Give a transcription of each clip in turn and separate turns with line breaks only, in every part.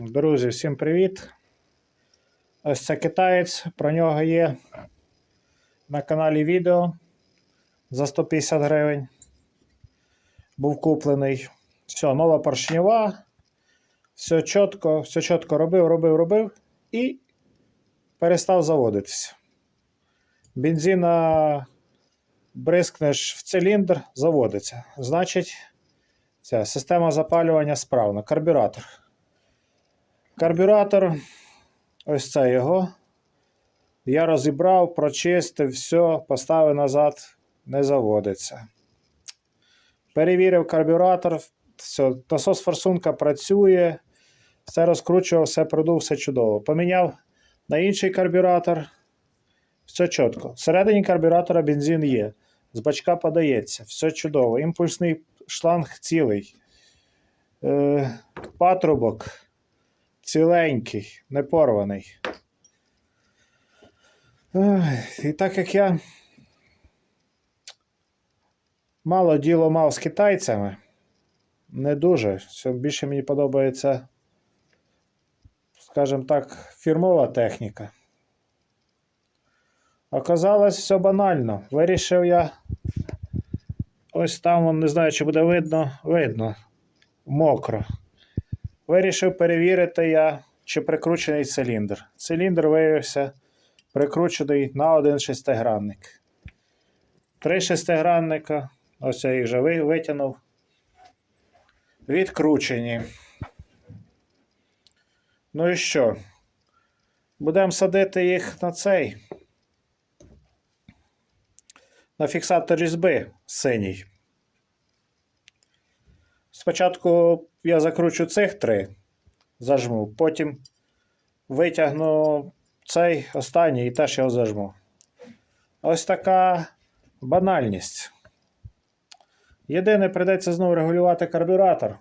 Друзі, всім привіт! Ось це китаєць, про нього є на каналі відео за 150 гривень. Був куплений. Все, нова поршнева. Все чітко, все чітко робив, робив, робив і перестав заводитися. Бензина бризкнеш в циліндр, заводиться. Значить, ця система запалювання справна. Карбюратор. Карбюратор, ось це його. Я розібрав, прочистив, все, поставив назад, не заводиться. Перевірив карбюратор, все, насос форсунка працює, все розкручував, все продув, все чудово. Поміняв на інший карбюратор. Все чітко. Всередині карбюратора бензин є. З бачка подається, все чудово. Імпульсний шланг цілий. Е, патрубок ціленький, не порваний. І так як я мало діло мав з китайцями, не дуже. Більше мені подобається, скажімо так, фірмова техніка. Оказалось все банально. Вирішив я. Ось там, не знаю, чи буде видно, видно, мокро. Вирішив перевірити я, чи прикручений циліндр. Циліндр виявився прикручений на один шестигранник. Три шестигранника, ось я їх вже витягнув. Відкручені. Ну і що? Будемо садити їх на цей. На фіксатор різьби синій. Спочатку я закручу цих три, зажму, потім витягну цей останній і теж його зажму. Ось така банальність. Єдине, прийдеться знову регулювати карбюратор,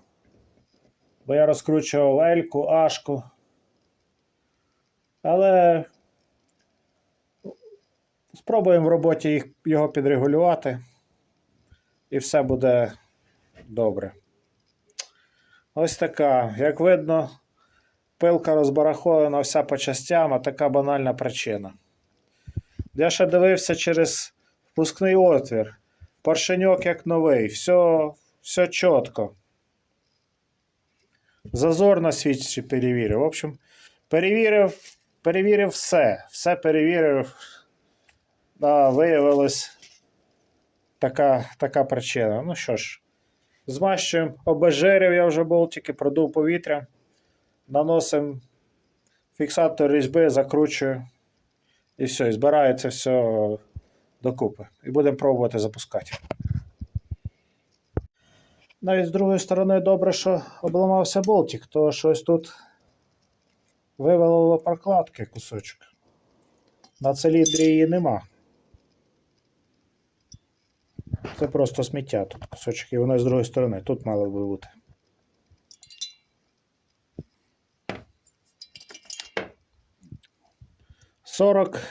бо я розкручував Ашку. Але спробуємо в роботі їх, його підрегулювати, і все буде добре. Ось така. Як видно, пилка розбарахована вся по частям, а така банальна причина. Я ще дивився через впускний отвір. Поршеньок як новий, все, все чітко. Зазор на свічці перевірив. В общем, перевірив, перевірив все. Все перевірив. Да, виявилось така, така причина. Ну що ж. Змащуємо, обезжирив я вже болтики, продув повітря. Наносимо фіксатор різьби, закручую. І все, і збирається все докупи. І будемо пробувати запускати. Навіть з другої сторони добре, що обламався болтик, то щось тут вивело прокладки кусочок. На циліндрі її нема. Це просто сміття тут кусочок, і воно з другої сторони. Тут мало би бути. Сорок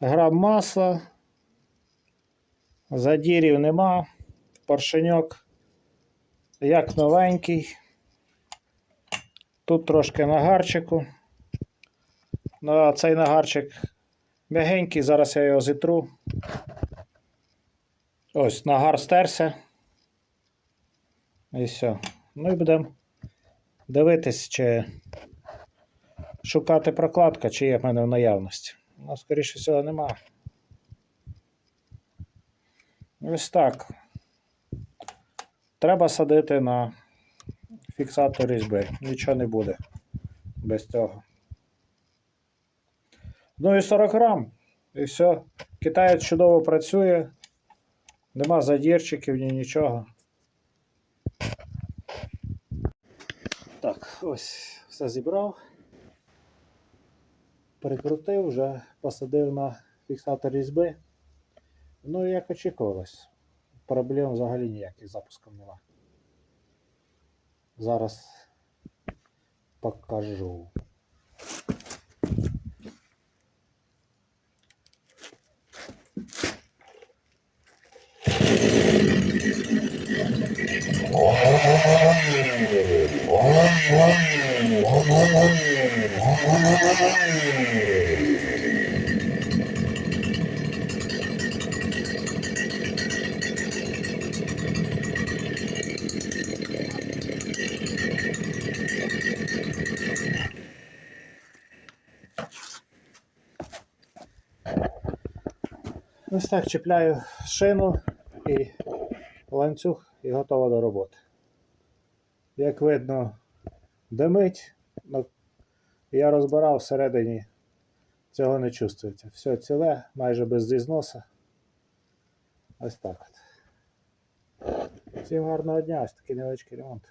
грам масла. Задірів нема. Поршеньок як новенький. Тут трошки нагарчику. Ну, а цей нагарчик М'ягенький, зараз я його зітру. Ось, нагар стерся. І все. Ну і будемо дивитись, чи шукати прокладка, чи є в мене в наявності. Ну, скоріше всього, нема. Ось так. Треба садити на фіксатор різьби. Нічого не буде без цього. Ну і 40 грам. І все. Китаєць чудово працює. Нема задірчиків, ні нічого. Так, ось все зібрав. Прикрутив, вже посадив на фіксатор різьби. Ну і як очікувалось. Проблем взагалі ніяких запуском нема. Зараз покажу. Ось так чіпляю шину і ланцюг і готово до роботи. Як видно, димить, я розбирав всередині, цього не чувствується. Все ціле, майже без зізноса. Ось так от. Всім гарного дня, ось такий невеличкий ремонт.